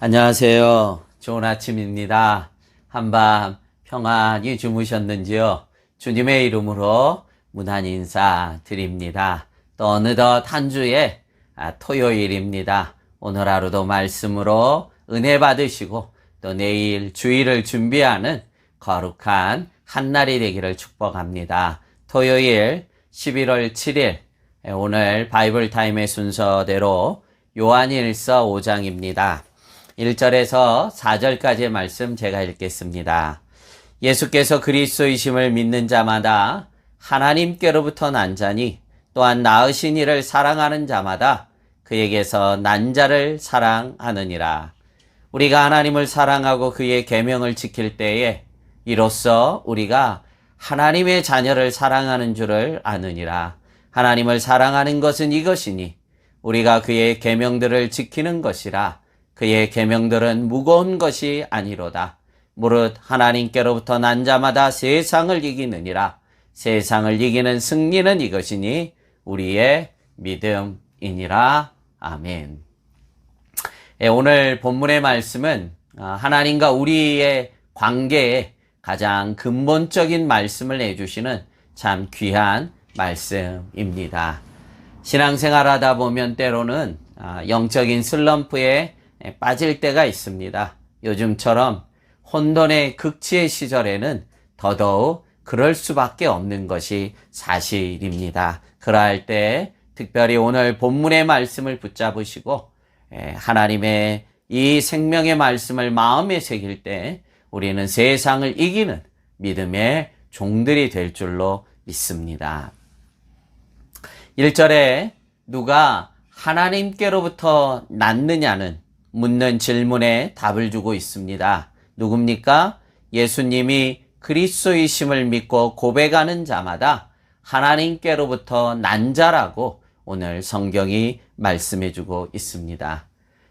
안녕하세요. 좋은 아침입니다. 한밤 평안히 주무셨는지요? 주님의 이름으로 문안 인사 드립니다. 또 어느덧 한 주의 아, 토요일입니다. 오늘 하루도 말씀으로 은혜 받으시고 또 내일 주일을 준비하는 거룩한 한날이 되기를 축복합니다. 토요일 11월 7일 오늘 바이블 타임의 순서대로 요한일서 5장입니다. 1절에서 4절까지의 말씀 제가 읽겠습니다. 예수께서 그리스도이심을 믿는 자마다 하나님께로부터 난 자니 또한 낳으신 이를 사랑하는 자마다 그에게서 난 자를 사랑하느니라. 우리가 하나님을 사랑하고 그의 계명을 지킬 때에 이로써 우리가 하나님의 자녀를 사랑하는 줄을 아느니라. 하나님을 사랑하는 것은 이것이니 우리가 그의 계명들을 지키는 것이라. 그의 계명들은 무거운 것이 아니로다. 무릇 하나님께로부터 난 자마다 세상을 이기느니라. 세상을 이기는 승리는 이것이니 우리의 믿음이니라. 아멘. 예, 오늘 본문의 말씀은 아, 하나님과 우리의 관계에 가장 근본적인 말씀을 내주시는 참 귀한 말씀입니다. 신앙생활 하다 보면 때로는 아, 영적인 슬럼프에 빠질 때가 있습니다. 요즘처럼 혼돈의 극치의 시절에는 더더욱 그럴 수밖에 없는 것이 사실입니다. 그러할 때 특별히 오늘 본문의 말씀을 붙잡으시고 하나님의 이 생명의 말씀을 마음에 새길 때 우리는 세상을 이기는 믿음의 종들이 될 줄로 믿습니다. 1절에 누가 하나님께로부터 낳느냐는 묻는 질문에 답을 주고 있습니다. 누굽니까? 예수님이 그리스도이심을 믿고 고백하는 자마다 하나님께로부터 난 자라고 오늘 성경이 말씀해 주고 있습니다.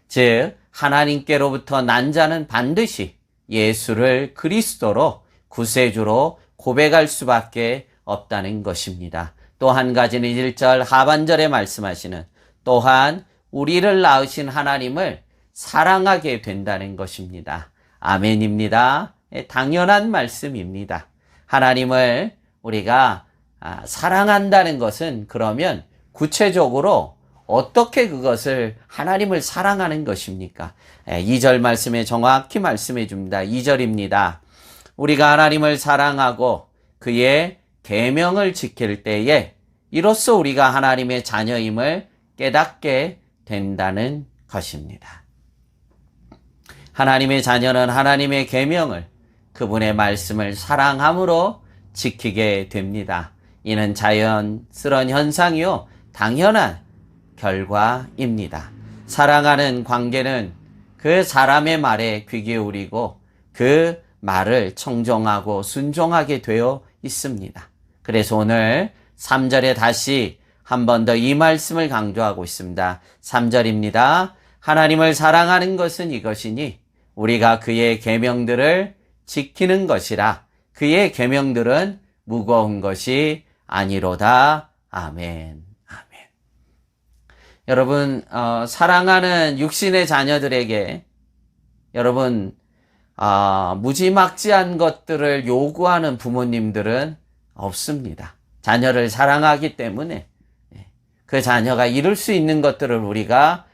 즉, 하나님께로부터 난 자는 반드시 예수를 그리스도로 구세주로 고백할 수밖에 없다는 것입니다. 또 한 가지는 1절 하반절에 말씀하시는 또한 우리를 낳으신 하나님을 사랑하게 된다는 것입니다. 아멘입니다. 예, 당연한 말씀입니다. 하나님을 우리가 아, 사랑한다는 것은 그러면 구체적으로 어떻게 그것을 하나님을 사랑하는 것입니까? 2절 예, 말씀에 정확히 말씀해 줍니다. 2절입니다. 우리가 하나님을 사랑하고 그의 계명을 지킬 때에 이로써 우리가 하나님의 자녀임을 깨닫게 된다는 것입니다. 하나님의 자녀는 하나님의 계명을 그분의 말씀을 사랑함으로 지키게 됩니다. 이는 자연스러운 현상이요 당연한 결과입니다. 사랑하는 관계는 그 사람의 말에 귀 기울이고 그 말을 청정하고 순종하게 되어 있습니다. 그래서 오늘 3절에 다시 한 번 더 이 말씀을 강조하고 있습니다. 3절입니다. 하나님을 사랑하는 것은 이것이니 우리가 그의 계명들을 지키는 것이라 그의 계명들은 무거운 것이 아니로다. 아멘. 아멘. 여러분 어, 사랑하는 육신의 자녀들에게 여러분 어, 무지막지한 것들을 요구하는 부모님들은 없습니다. 자녀를 사랑하기 때문에 예, 그 자녀가 이룰 수 있는 것들을 우리가 아,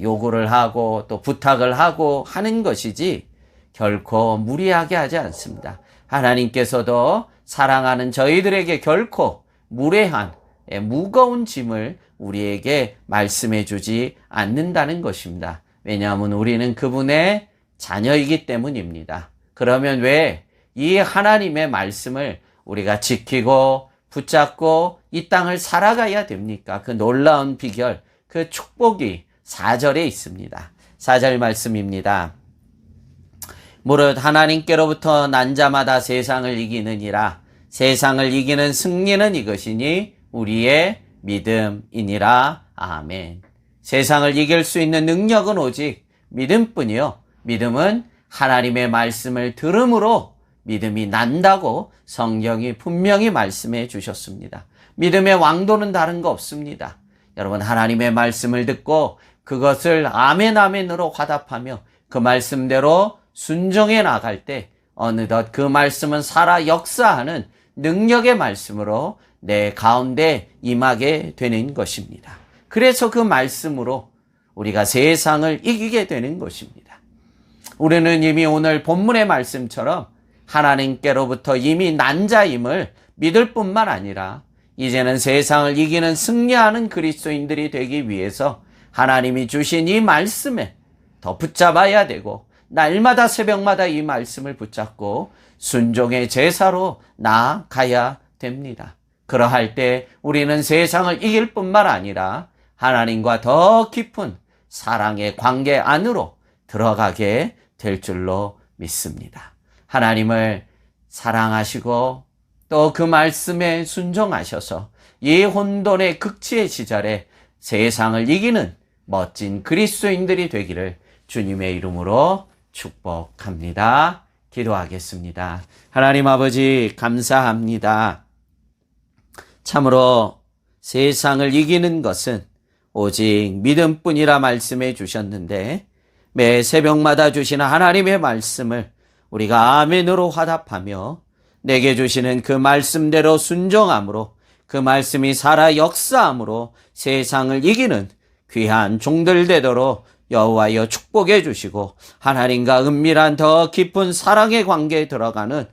요구를 하고 또 부탁을 하고 하는 것이지 결코 무리하게 하지 않습니다. 하나님께서도 사랑하는 저희들에게 결코 무례한 예, 무거운 짐을 우리에게 말씀해 주지 않는다는 것입니다. 왜냐하면 우리는 그분의 자녀이기 때문입니다. 그러면 왜 이 하나님의 말씀을 우리가 지키고 붙잡고 이 땅을 살아가야 됩니까? 그 놀라운 비결, 그 축복이 4절에 있습니다. 4절 말씀입니다. 무릇 하나님께로부터 난 자마다 세상을 이기느니라. 세상을 이기는 승리는 이것이니 우리의 믿음이니라. 아멘. 세상을 이길 수 있는 능력은 오직 믿음뿐이요. 믿음은 하나님의 말씀을 들음으로 믿음이 난다고 성경이 분명히 말씀해 주셨습니다. 믿음의 왕도는 다른 거 없습니다. 여러분, 하나님의 말씀을 듣고 그것을 아멘, 아멘으로 화답하며 그 말씀대로 순종해 나갈 때 어느덧 그 말씀은 살아 역사하는 능력의 말씀으로 내 가운데 임하게 되는 것입니다. 그래서 그 말씀으로 우리가 세상을 이기게 되는 것입니다. 우리는 이미 오늘 본문의 말씀처럼 하나님께로부터 이미 난 자임을 믿을 뿐만 아니라 이제는 세상을 이기는 승리하는 그리스도인들이 되기 위해서 하나님이 주신 이 말씀에 더 붙잡아야 되고 날마다 새벽마다 이 말씀을 붙잡고 순종의 제사로 나아가야 됩니다. 그러할 때 우리는 세상을 이길 뿐만 아니라 하나님과 더 깊은 사랑의 관계 안으로 들어가게 될 줄로 믿습니다. 하나님을 사랑하시고 또 그 말씀에 순종하셔서 이 혼돈의 극치의 시절에 세상을 이기는 멋진 그리스도인들이 되기를 주님의 이름으로 축복합니다. 기도하겠습니다. 하나님 아버지 감사합니다. 참으로 세상을 이기는 것은 오직 믿음뿐이라 말씀해 주셨는데 매 새벽마다 주시는 하나님의 말씀을 우리가 아멘으로 화답하며 내게 주시는 그 말씀대로 순종함으로 그 말씀이 살아 역사함으로 세상을 이기는 귀한 종들 되도록 여호와여 축복해 주시고 하나님과 은밀한 더 깊은 사랑의 관계에 들어가는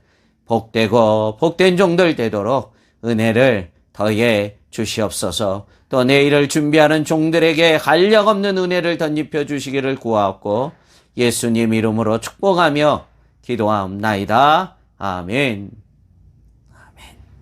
복되고 복된 종들 되도록 은혜를 더해 주시옵소서. 또 내일을 준비하는 종들에게 한량 없는 은혜를 덧입혀 주시기를 구하옵고 예수님 이름으로 축복하며 기도하옵나이다. 아멘.